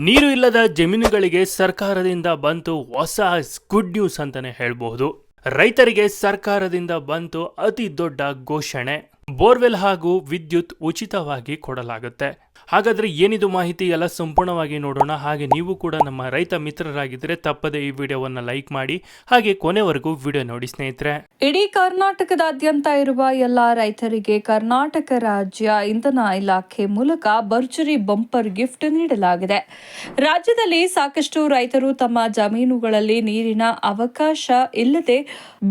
ನೀರು ಇಲ್ಲದ ಜಮೀನುಗಳಿಗೆ ಸರ್ಕಾರದಿಂದ ಬಂತು ಹೊಸ ಗುಡ್ ನ್ಯೂಸ್ ಅಂತಾನೆ ಹೇಳಬಹುದು. ರೈತರಿಗೆ ಸರ್ಕಾರದಿಂದ ಬಂತು ಅತಿ ದೊಡ್ಡ ಘೋಷಣೆ. ಬೋರ್ವೆಲ್ ಹಾಗೂ ವಿದ್ಯುತ್ ಉಚಿತವಾಗಿ ಕೊಡಲಾಗುತ್ತೆ. ಹಾಗಾದ್ರೆ ಏನಿದು ಮಾಹಿತಿ ಎಲ್ಲ ಸಂಪೂರ್ಣವಾಗಿ ನೋಡೋಣ. ಹಾಗೆ ನೀವು ಕೂಡ ನಮ್ಮ ರೈತ ಮಿತ್ರರಾಗಿದ್ದರೆ ತಪ್ಪದೆ ಈ ವಿಡಿಯೋವನ್ನು ಲೈಕ್ ಮಾಡಿ, ಹಾಗೆ ಕೊನೆವರೆಗೂ ವಿಡಿಯೋ ನೋಡಿ ಸ್ನೇಹಿತರೆ. ಇಡೀ ಕರ್ನಾಟಕದಾದ್ಯಂತ ಇರುವ ಎಲ್ಲ ರೈತರಿಗೆ ಕರ್ನಾಟಕ ರಾಜ್ಯ ಇಂಧನ ಇಲಾಖೆ ಮೂಲಕ ಭರ್ಜರಿ ಬಂಪರ್ ಗಿಫ್ಟ್ ನೀಡಲಾಗಿದೆ. ರಾಜ್ಯದಲ್ಲಿ ಸಾಕಷ್ಟು ರೈತರು ತಮ್ಮ ಜಮೀನುಗಳಲ್ಲಿ ನೀರಿನ ಅವಕಾಶ ಇಲ್ಲದೆ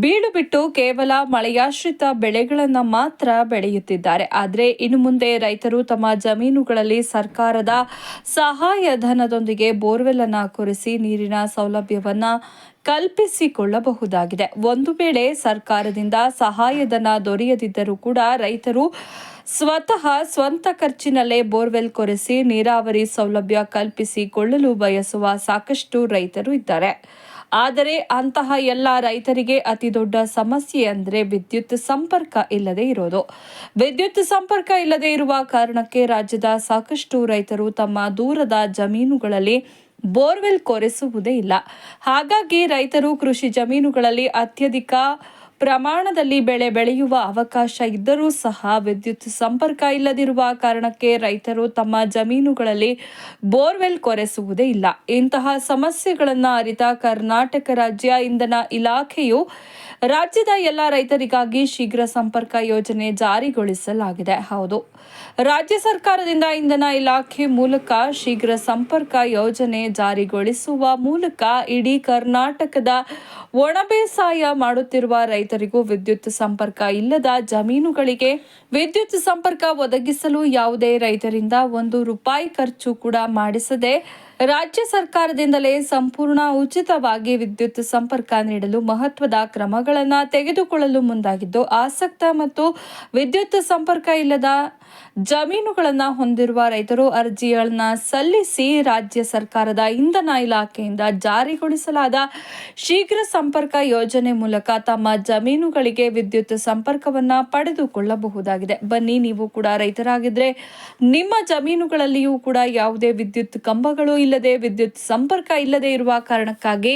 ಬೀಡು ಬಿಟ್ಟು ಕೇವಲ ಮಳೆಯಾಶ್ರಿತ ಬೆಳೆಗಳನ್ನು ಮಾತ್ರ ಬೆಳೆಯುತ್ತಿದ್ದಾರೆ. ಆದರೆ ಇನ್ನು ಮುಂದೆ ರೈತರು ತಮ್ಮ ಜಮೀನುಗಳಲ್ಲಿ ಸರ್ಕಾರದ ಸಹಾಯಧನದೊಂದಿಗೆ ಬೋರ್ವೆಲ್ ಅನ್ನು ಕೊರೆಸಿ ನೀರಿನ ಸೌಲಭ್ಯವನ್ನ ಕಲ್ಪಿಸಿಕೊಳ್ಳಬಹುದಾಗಿದೆ. ಒಂದು ವೇಳೆ ಸರ್ಕಾರದಿಂದ ಸಹಾಯಧನ ದೊರೆಯದಿದ್ದರೂ ಕೂಡ ರೈತರು ಸ್ವತಃ ಸ್ವಂತ ಖರ್ಚಿನಲ್ಲೇ ಬೋರ್ವೆಲ್ ಕೊರೆಸಿ ನೀರಾವರಿ ಸೌಲಭ್ಯ ಕಲ್ಪಿಸಿಕೊಳ್ಳಲು ಬಯಸುವ ಸಾಕಷ್ಟು ರೈತರು ಇದ್ದಾರೆ. ಆದರೆ ಅಂತಹ ಎಲ್ಲ ರೈತರಿಗೆ ಅತಿ ದೊಡ್ಡ ಸಮಸ್ಯೆ ಅಂದರೆ ವಿದ್ಯುತ್ ಸಂಪರ್ಕ ಇಲ್ಲದೆ ಇರೋದು. ವಿದ್ಯುತ್ ಸಂಪರ್ಕ ಇಲ್ಲದೆ ಇರುವ ಕಾರಣಕ್ಕೆ ರಾಜ್ಯದ ಸಾಕಷ್ಟು ರೈತರು ತಮ್ಮ ದೂರದ ಜಮೀನುಗಳಲ್ಲಿ ಬೋರ್ವೆಲ್ ಕೊರೆಸುವುದೇ ಇಲ್ಲ. ಹಾಗಾಗಿ ರೈತರು ಕೃಷಿ ಜಮೀನುಗಳಲ್ಲಿ ಅತ್ಯಧಿಕ ಪ್ರಮಾಣದಲ್ಲಿ ಬೆಳೆ ಬೆಳೆಯುವ ಅವಕಾಶ ಇದ್ದರೂ ಸಹ ವಿದ್ಯುತ್ ಸಂಪರ್ಕ ಇಲ್ಲದಿರುವ ಕಾರಣಕ್ಕೆ ರೈತರು ತಮ್ಮ ಜಮೀನುಗಳಲ್ಲಿ ಬೋರ್ವೆಲ್ ಕೊರೆಸುವುದೇ ಇಲ್ಲ. ಇಂತಹ ಸಮಸ್ಯೆಗಳನ್ನು ಅರಿತ ಕರ್ನಾಟಕ ರಾಜ್ಯ ಇಂಧನ ಇಲಾಖೆಯು ರಾಜ್ಯದ ಎಲ್ಲ ರೈತರಿಗಾಗಿ ಶೀಘ್ರ ಸಂಪರ್ಕ ಯೋಜನೆ ಜಾರಿಗೊಳಿಸಲಾಗಿದೆ. ಹೌದು. ರಾಜ್ಯ ಸರ್ಕಾರದಿಂದ ಇಂಧನ ಇಲಾಖೆ ಮೂಲಕ ಶೀಘ್ರ ಸಂಪರ್ಕ ಯೋಜನೆ ಜಾರಿಗೊಳಿಸುವ ಮೂಲಕ ಇಡೀ ಕರ್ನಾಟಕದ ಒಣಬೇಸಾಯ ಮಾಡುತ್ತಿರುವ ರೈತರಿಗೂ ವಿದ್ಯುತ್ ಸಂಪರ್ಕ ಇಲ್ಲದ ಜಮೀನುಗಳಿಗೆ ವಿದ್ಯುತ್ ಸಂಪರ್ಕ ಒದಗಿಸಲು ಯಾವುದೇ ರೈತರಿಂದ ಒಂದು ರೂಪಾಯಿ ಖರ್ಚು ಕೂಡ ಮಾಡಿಸದೆ ರಾಜ್ಯ ಸರ್ಕಾರದಿಂದಲೇ ಸಂಪೂರ್ಣ ಉಚಿತವಾಗಿ ವಿದ್ಯುತ್ ಸಂಪರ್ಕ ನೀಡಲು ಮಹತ್ವದ ಕ್ರಮಗಳನ್ನು ತೆಗೆದುಕೊಳ್ಳಲು ಮುಂದಾಗಿದ್ದು, ಆಸಕ್ತ ಮತ್ತು ವಿದ್ಯುತ್ ಸಂಪರ್ಕ ಇಲ್ಲದ ಜಮೀನುಗಳನ್ನು ಹೊಂದಿರುವ ರೈತರು ಅರ್ಜಿಗಳನ್ನು ಸಲ್ಲಿಸಿ ರಾಜ್ಯ ಸರ್ಕಾರದ ಇಂಧನ ಇಲಾಖೆಯಿಂದ ಜಾರಿಗೊಳಿಸಲಾದ ಶೀಘ್ರ ಸಂಪರ್ಕ ಯೋಜನೆ ಮೂಲಕ ತಮ್ಮ ಜಮೀನುಗಳಿಗೆ ವಿದ್ಯುತ್ ಸಂಪರ್ಕವನ್ನು ಪಡೆದುಕೊಳ್ಳಬಹುದಾಗಿದೆ. ಬನ್ನಿ, ನೀವು ಕೂಡ ರೈತರಾಗಿದ್ರೆ ನಿಮ್ಮ ಜಮೀನುಗಳಲ್ಲಿಯೂ ಕೂಡ ಯಾವುದೇ ವಿದ್ಯುತ್ ಕಂಬಗಳು ಇಲ್ಲದೆ ವಿದ್ಯುತ್ ಸಂಪರ್ಕ ಇಲ್ಲದೆ ಇರುವ ಕಾರಣಕ್ಕಾಗಿ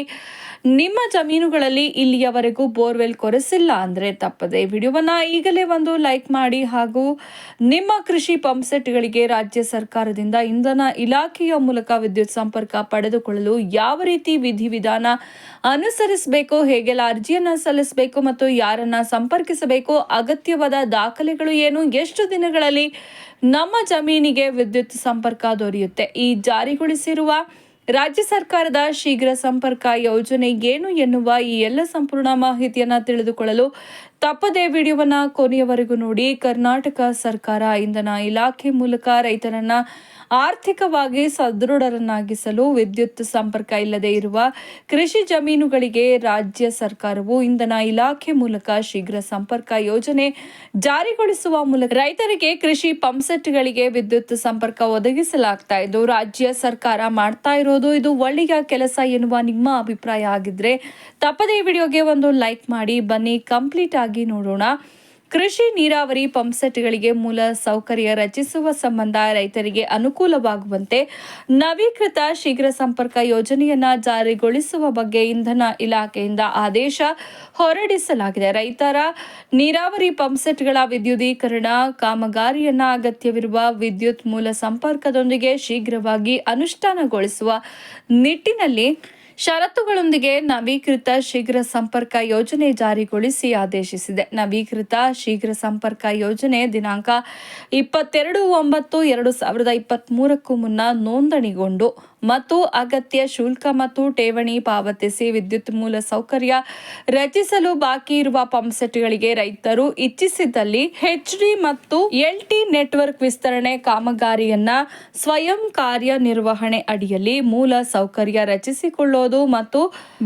ನಿಮ್ಮ ಜಮೀನುಗಳಲ್ಲಿ ಇಲ್ಲಿಯವರೆಗೂ ಬೋರ್ವೆಲ್ ಕೊರೆಸಿಲ್ಲ ಅಂದ್ರೆ ತಪ್ಪದೆ. ವಿಡಿಯೋವನ್ನ ಈಗಲೇ ಒಂದು ಲೈಕ್ ಮಾಡಿ ಹಾಗೂ ನಿಮ್ಮ ಕೃಷಿ ಪಂಪ್ ಸೆಟ್ಗಳಿಗೆ ರಾಜ್ಯ ಸರ್ಕಾರದಿಂದ ಇಂಧನ ಇಲಾಖೆಯ ಮೂಲಕ ವಿದ್ಯುತ್ ಸಂಪರ್ಕ ಪಡೆದುಕೊಳ್ಳಲು ಯಾವ ರೀತಿ ವಿಧಿವಿಧಾನ ಅನುಸರಿಸಬೇಕು, ಹೇಗೆಲ್ಲ ಅರ್ಜಿಯನ್ನ ಸಲ್ಲಿಸಬೇಕು ಮತ್ತು ಯಾರನ್ನ ಸಂಪರ್ಕಿಸಬೇಕು, ಅಗತ್ಯವಾದ ದಾಖಲೆಗಳು ಏನು, ಎಷ್ಟು ದಿನಗಳಲ್ಲಿ ನಮ್ಮ ಜಮೀನಿಗೆ ವಿದ್ಯುತ್ ಸಂಪರ್ಕ ದೊರೆಯುತ್ತೆ, ಈ ಜಾರಿಗೊಳಿಸಿರುವ ರಾಜ್ಯ ಸರ್ಕಾರದ ಶೀಘ್ರ ಸಂಪರ್ಕ ಯೋಜನೆ ಏನು ಎನ್ನುವ ಈ ಎಲ್ಲ ಸಂಪೂರ್ಣ ಮಾಹಿತಿಯನ್ನು ತಿಳಿದುಕೊಳ್ಳಲು ತಪ್ಪದೇ ವಿಡಿಯೋವನ್ನ ಕೊನೆಯವರೆಗೂ ನೋಡಿ. ಕರ್ನಾಟಕ ಸರ್ಕಾರ ಇಂಧನ ಇಲಾಖೆ ಮೂಲಕ ರೈತರನ್ನ ಆರ್ಥಿಕವಾಗಿ ಸದೃಢರನ್ನಾಗಿಸಲು ವಿದ್ಯುತ್ ಸಂಪರ್ಕ ಇಲ್ಲದೆ ಇರುವ ಕೃಷಿ ಜಮೀನುಗಳಿಗೆ ರಾಜ್ಯ ಸರ್ಕಾರವು ಇಂಧನ ಇಲಾಖೆ ಮೂಲಕ ಶೀಘ್ರ ಸಂಪರ್ಕ ಯೋಜನೆ ಜಾರಿಗೊಳಿಸುವ ಮೂಲಕ ರೈತರಿಗೆ ಕೃಷಿ ಪಂಪ್ಸೆಟ್ಗಳಿಗೆ ವಿದ್ಯುತ್ ಸಂಪರ್ಕ ಒದಗಿಸಲಾಗ್ತಾ ಇದ್ದು, ರಾಜ್ಯ ಸರ್ಕಾರ ಮಾಡ್ತಾ ಇರೋದು ಇದು ಒಳ್ಳೆಯ ಕೆಲಸ ಎನ್ನುವ ನಿಮ್ಮ ಅಭಿಪ್ರಾಯ ಆಗಿದ್ರೆ ತಪ್ಪದೇ ವಿಡಿಯೋಗೆ ಒಂದು ಲೈಕ್ ಮಾಡಿ. ಬನ್ನಿ, ಕಂಪ್ಲೀಟ್ ಆಗಿ ನೋಡೋಣ. ಕೃಷಿ ನೀರಾವರಿ ಪಂಪ್ಸೆಟ್ಗಳಿಗೆ ಮೂಲ ಸೌಕರ್ಯ ರಚಿಸುವ ಸಂಬಂಧ ರೈತರಿಗೆ ಅನುಕೂಲವಾಗುವಂತೆ ನವೀಕೃತ ಶೀಘ್ರ ಸಂಪರ್ಕ ಯೋಜನೆಯನ್ನ ಜಾರಿಗೊಳಿಸುವ ಬಗ್ಗೆ ಇಂಧನ ಇಲಾಖೆಯಿಂದ ಆದೇಶ ಹೊರಡಿಸಲಾಗಿದೆ. ರೈತರ ನೀರಾವರಿ ಪಂಪ್ಸೆಟ್ಗಳ ವಿದ್ಯುದೀಕರಣ, ಕಾಮಗಾರಿಯನ್ನ ಅಗತ್ಯವಿರುವ ವಿದ್ಯುತ್ ಮೂಲ ಸಂಪರ್ಕದೊಂದಿಗೆ ಶೀಘ್ರವಾಗಿ ಅನುಷ್ಠಾನಗೊಳಿಸುವ ನಿಟ್ಟಿನಲ್ಲಿ ಷರತ್ತುಗಳೊಂದಿಗೆ ನವೀಕೃತ ಶೀಘ್ರ ಸಂಪರ್ಕ ಯೋಜನೆ ಜಾರಿಗೊಳಿಸಿ ಆದೇಶಿಸಿದೆ. ನವೀಕೃತ ಶೀಘ್ರ ಸಂಪರ್ಕ ಯೋಜನೆ ದಿನಾಂಕ ಇಪ್ಪತ್ತೆರಡು ಒಂಬತ್ತು ಎರಡು ಸಾವಿರದ ಇಪ್ಪತ್ತ್ ಮೂರಕ್ಕೂ ಮುನ್ನ ನೋಂದಣಿಗೊಂಡು ಮತ್ತು ಅಗತ್ಯ ಶುಲ್ಕ ಮತ್ತು ಠೇವಣಿ ಪಾವತಿಸಿ ವಿದ್ಯುತ್ ಮೂಲ ಸೌಕರ್ಯ ರಚಿಸಲು ಬಾಕಿ ಇರುವ ಪಂಪ್ಸೆಟ್ಗಳಿಗೆ ರೈತರು ಇಚ್ಛಿಸಿದಲ್ಲಿ ಎಚ್ಡಿ ಮತ್ತು ಎಲ್ಟಿ ನೆಟ್ವರ್ಕ್ ವಿಸ್ತರಣೆ ಕಾಮಗಾರಿಯನ್ನ ಸ್ವಯಂ ಕಾರ್ಯನಿರ್ವಹಣೆ ಅಡಿಯಲ್ಲಿ ಮೂಲ ಸೌಕರ್ಯ ರಚಿಸಿಕೊಳ್ಳೋದು ಮತ್ತು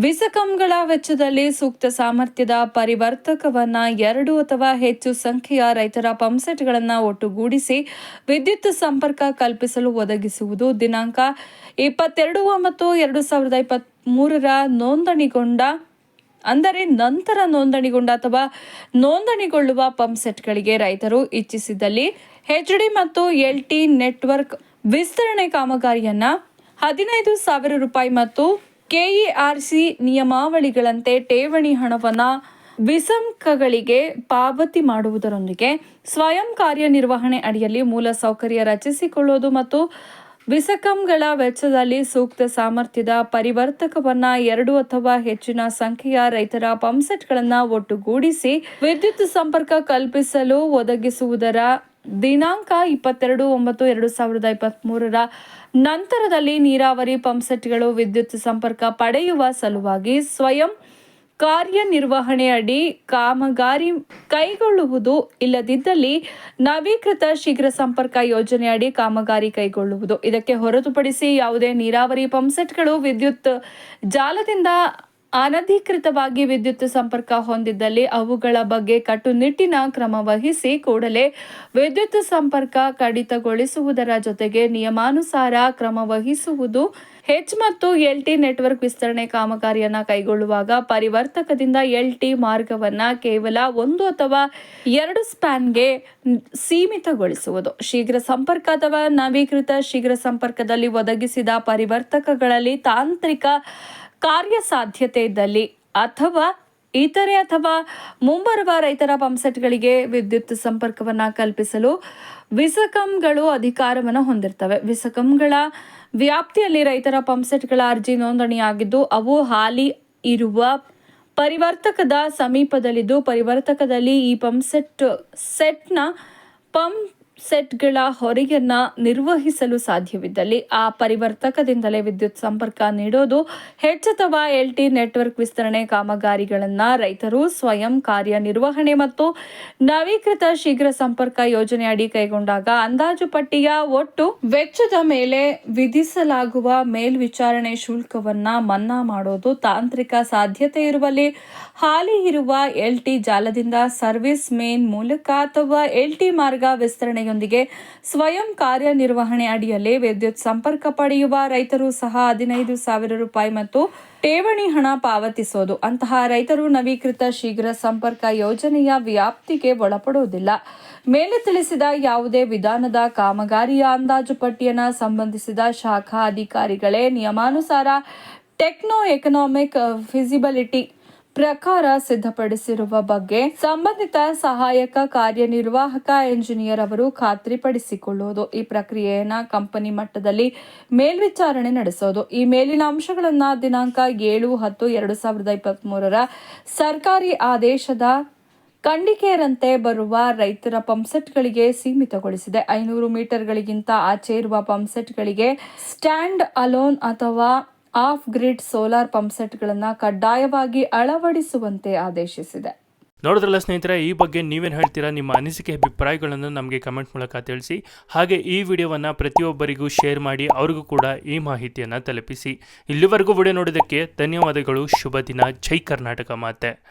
ವಿಸಕಂಗಳ ವೆಚ್ಚದಲ್ಲಿ ಸೂಕ್ತ ಸಾಮರ್ಥ್ಯದ ಪರಿವರ್ತಕವನ್ನ ಎರಡು ಅಥವಾ ಹೆಚ್ಚು ಸಂಖ್ಯೆಯ ರೈತರ ಪಂಪ್ಸೆಟ್ಗಳನ್ನ ಒಟ್ಟುಗೂಡಿಸಿ ವಿದ್ಯುತ್ ಸಂಪರ್ಕ ಕಲ್ಪಿಸಲು ಒದಗಿಸುವುದು. ದಿನಾಂಕ ಇಪ್ಪತ್ತೆರಡು ಮತ್ತು ಎರಡು ಸಾವಿರದ ಇಪ್ಪತ್ತ್ ನೋಂದಣಿಗೊಂಡ, ಅಂದರೆ ನಂತರ ನೋಂದಣಿಗೊಂಡ ಅಥವಾ ನೋಂದಣಿಗೊಳ್ಳುವ ಪಂಪ್ಸೆಟ್ಗಳಿಗೆ ರೈತರು ಇಚ್ಛಿಸಿದಲ್ಲಿ ಹೆಚ್ ಡಿ ಮತ್ತು ಎಲ್ ಟಿ ನೆಟ್ವರ್ಕ್ ವಿಸ್ತರಣೆ ಕಾಮಗಾರಿಯನ್ನ ಹದಿನೈದು ಸಾವಿರ ರೂಪಾಯಿ ಮತ್ತು ಕೆಇಆರ್ಸಿ ನಿಯಮಾವಳಿಗಳಂತೆ ಠೇವಣಿ ಹಣವನ್ನು ವಿಸಂಕಗಳಿಗೆ ಪಾವತಿ ಮಾಡುವುದರೊಂದಿಗೆ ಸ್ವಯಂ ಕಾರ್ಯನಿರ್ವಹಣೆ ಅಡಿಯಲ್ಲಿ ಮೂಲ ಸೌಕರ್ಯ ರಚಿಸಿಕೊಳ್ಳುವುದು ಮತ್ತು ವಿಸಕಂಗಳ ವೆಚ್ಚದಲ್ಲಿ ಸೂಕ್ತ ಸಾಮರ್ಥ್ಯದ ಪರಿವರ್ತಕವನ್ನ ಎರಡು ಅಥವಾ ಹೆಚ್ಚಿನ ಸಂಖ್ಯೆಯ ರೈತರ ಪಂಪ್ಸೆಟ್ಗಳನ್ನು ಒಟ್ಟುಗೂಡಿಸಿ ವಿದ್ಯುತ್ ಸಂಪರ್ಕ ಕಲ್ಪಿಸಲು ಒದಗಿಸುವುದರ ದಿನಾಂಕ ಇಪ್ಪತ್ತೆರಡು, ಒಂಬತ್ತು, ಎರಡು ಸಾವಿರದ ಇಪ್ಪತ್ತ್ ಮೂರರ ನಂತರದಲ್ಲಿ ನೀರಾವರಿ ಪಂಪ್ಸೆಟ್ಗಳು ವಿದ್ಯುತ್ ಸಂಪರ್ಕ ಪಡೆಯುವ ಸಲುವಾಗಿ ಸ್ವಯಂ ಕಾರ್ಯನಿರ್ವಹಣೆ ಅಡಿ ಕಾಮಗಾರಿ ಕೈಗೊಳ್ಳುವುದು ಇಲ್ಲದಿದ್ದಲ್ಲಿ ನವೀಕೃತ ಶೀಘ್ರ ಸಂಪರ್ಕ ಯೋಜನೆಯಡಿ ಕಾಮಗಾರಿ ಕೈಗೊಳ್ಳುವುದು. ಇದಕ್ಕೆ ಹೊರತುಪಡಿಸಿ ಯಾವುದೇ ನೀರಾವರಿ ಪಂಪ್ಸೆಟ್ಗಳು ವಿದ್ಯುತ್ ಜಾಲದಿಂದ ಅನಧಿಕೃತವಾಗಿ ವಿದ್ಯುತ್ ಸಂಪರ್ಕ ಹೊಂದಿದ್ದಲ್ಲಿ ಅವುಗಳ ಬಗ್ಗೆ ಕಟ್ಟುನಿಟ್ಟಿನ ಕ್ರಮ ವಹಿಸಿ ಕೂಡಲೇ ವಿದ್ಯುತ್ ಸಂಪರ್ಕ ಕಡಿತಗೊಳಿಸುವುದರ ಜೊತೆಗೆ ನಿಯಮಾನುಸಾರ ಕ್ರಮ ವಹಿಸುವುದು ಹೆಚ್ ಮತ್ತು ಎಲ್ ಟಿ ನೆಟ್ವರ್ಕ್ ವಿಸ್ತರಣೆ ಕಾಮಗಾರಿಯನ್ನು ಕೈಗೊಳ್ಳುವಾಗ ಪರಿವರ್ತಕದಿಂದ ಎಲ್ ಟಿ ಮಾರ್ಗವನ್ನ ಕೇವಲ ಒಂದು ಅಥವಾ ಎರಡು ಸ್ಪ್ಯಾನ್ಗೆ ಸೀಮಿತಗೊಳಿಸುವುದು. ಶೀಘ್ರ ಸಂಪರ್ಕ ಅಥವಾ ನವೀಕೃತ ಶೀಘ್ರ ಸಂಪರ್ಕದಲ್ಲಿ ಒದಗಿಸಿದ ಪರಿವರ್ತಕಗಳಲ್ಲಿ ತಾಂತ್ರಿಕ ಕಾರ್ಯಸಾಧ್ಯತೆ ಇದ್ದಲ್ಲಿ ಅಥವಾ ಇತರೆ ಅಥವಾ ಮುಂಬರುವ ರೈತರ ಪಂಪ್ಸೆಟ್ಗಳಿಗೆ ವಿದ್ಯುತ್ ಸಂಪರ್ಕವನ್ನ ಕಲ್ಪಿಸಲು ವಿಸಕಂಗಳು ಅಧಿಕಾರವನ್ನು ಹೊಂದಿರ್ತವೆ. ವಿಸಕಂಗಳ ವ್ಯಾಪ್ತಿಯಲ್ಲಿ ರೈತರ ಪಂಪ್ಸೆಟ್ಗಳ ಅರ್ಜಿ ನೋಂದಣಿಯಾಗಿದ್ದು, ಅವು ಹಾಲಿ ಇರುವ ಪರಿವರ್ತಕದ ಸಮೀಪದಲ್ಲಿದ್ದು, ಪರಿವರ್ತಕದಲ್ಲಿ ಈ ಪಂಪ್ಸೆಟ್ ಸೆಟ್ನ ಪಂಪ್ ಸೆಟ್ಗಳ ಹೊರೆಯನ್ನ ನಿರ್ವಹಿಸಲು ಸಾಧ್ಯವಿದ್ದಲ್ಲಿ ಆ ಪರಿವರ್ತಕದಿಂದಲೇ ವಿದ್ಯುತ್ ಸಂಪರ್ಕ ನೀಡೋದು ಹೆಚ್ ಅಥವಾ ಎಲ್ ಟಿ ನೆಟ್ವರ್ಕ್ ವಿಸ್ತರಣೆ ಕಾಮಗಾರಿಗಳನ್ನ ರೈತರು ಸ್ವಯಂ ಕಾರ್ಯನಿರ್ವಹಣೆ ಮತ್ತು ನವೀಕೃತ ಶೀಘ್ರ ಸಂಪರ್ಕ ಯೋಜನೆ ಅಡಿ ಕೈಗೊಂಡಾಗ ಅಂದಾಜು ಪಟ್ಟಿಯ ಒಟ್ಟು ವೆಚ್ಚದ ಮೇಲೆ ವಿಧಿಸಲಾಗುವ ಮೇಲ್ವಿಚಾರಣೆ ಶುಲ್ಕವನ್ನ ಮನ್ನಾ ಮಾಡೋದು ತಾಂತ್ರಿಕ ಸಾಧ್ಯತೆ ಇರುವಲ್ಲಿ ಹಾಲಿ ಇರುವ ಎಲ್ ಟಿ ಜಾಲದಿಂದ ಸರ್ವಿಸ್ ಮೇನ್ ಮೂಲಕ ಅಥವಾ ಎಲ್ ಟಿ ಮಾರ್ಗ ವಿಸ್ತರಣೆಯೊಂದಿಗೆ ಸ್ವಯಂ ಕಾರ್ಯನಿರ್ವಹಣೆ ಅಡಿಯಲ್ಲಿ ವಿದ್ಯುತ್ ಸಂಪರ್ಕ ಪಡೆಯುವ ರೈತರು ಸಹ ಹದಿನೈದು ಸಾವಿರ ರೂಪಾಯಿ ಮತ್ತು ಠೇವಣಿ ಹಣ ಪಾವತಿಸೋದು. ಅಂತಹ ರೈತರು ನವೀಕೃತ ಶೀಘ್ರ ಸಂಪರ್ಕ ಯೋಜನೆಯ ವ್ಯಾಪ್ತಿಗೆ ಒಳಪಡುವುದಿಲ್ಲ. ಮೇಲೆ ತಿಳಿಸಿದ ಯಾವುದೇ ವಿಧಾನದ ಕಾಮಗಾರಿಯ ಅಂದಾಜು ಪಟ್ಟಿಯನ್ನು ಸಂಬಂಧಿಸಿದ ಶಾಖಾ ಅಧಿಕಾರಿಗಳೇ ನಿಯಮಾನುಸಾರ ಟೆಕ್ನೋ ಎಕನಾಮಿಕ್ ಫಿಸಿಬಿಲಿಟಿ ಪ್ರಕಾರ ಸಿದ್ಧಪಡಿಸಿರುವ ಬಗ್ಗೆ ಸಂಬಂಧಿತ ಸಹಾಯಕ ಕಾರ್ಯನಿರ್ವಾಹಕ ಎಂಜಿನಿಯರ್ ಅವರು ಖಾತ್ರಿಪಡಿಸಿಕೊಳ್ಳುವುದು. ಈ ಪ್ರಕ್ರಿಯೆಯನ್ನು ಕಂಪನಿ ಮಟ್ಟದಲ್ಲಿ ಮೇಲ್ವಿಚಾರಣೆ ನಡೆಸೋದು. ಈ ಮೇಲಿನ ಅಂಶಗಳನ್ನ ದಿನಾಂಕ ಏಳು ಹತ್ತು ಎರಡು ಸಾವಿರದ ಇಪ್ಪತ್ತ್ ಮೂರರ ಸರ್ಕಾರಿ ಆದೇಶದ ಖಂಡಿಕೆಯರಂತೆ ಬರುವ ರೈತರ ಪಂಪ್ಸೆಟ್ಗಳಿಗೆ ಸೀಮಿತಗೊಳಿಸಿದೆ. ಐನೂರು ಮೀಟರ್ಗಳಿಗಿಂತ ಆಚೆ ಇರುವ ಪಂಪ್ಸೆಟ್ಗಳಿಗೆ ಸ್ಟ್ಯಾಂಡ್ ಅಲೋನ್ ಅಥವಾ ಆಫ್ ಗ್ರಿಡ್ ಸೋಲಾರ್ ಪಂಪ್ಸೆಟ್ಗಳನ್ನು ಕಡ್ಡಾಯವಾಗಿ ಅಳವಡಿಸುವಂತೆ ಆದೇಶಿಸಿದೆ. ನೋಡಿದ್ರಲ್ಲ ಸ್ನೇಹಿತರೆ, ಈ ಬಗ್ಗೆ ನೀವೇನು ಹೇಳ್ತೀರಾ? ನಿಮ್ಮ ಅನಿಸಿಕೆ, ಅಭಿಪ್ರಾಯಗಳನ್ನು ನಮಗೆ ಕಮೆಂಟ್ ಮೂಲಕ ತಿಳಿಸಿ. ಹಾಗೆ ಈ ವಿಡಿಯೋವನ್ನು ಪ್ರತಿಯೊಬ್ಬರಿಗೂ ಶೇರ್ ಮಾಡಿ ಅವ್ರಿಗೂ ಕೂಡ ಈ ಮಾಹಿತಿಯನ್ನು ತಲುಪಿಸಿ. ಇಲ್ಲಿವರೆಗೂ ವಿಡಿಯೋ ನೋಡೋದಕ್ಕೆ ಧನ್ಯವಾದಗಳು. ಶುಭ ದಿನ. ಜೈ ಕರ್ನಾಟಕ ಮಾತೆ.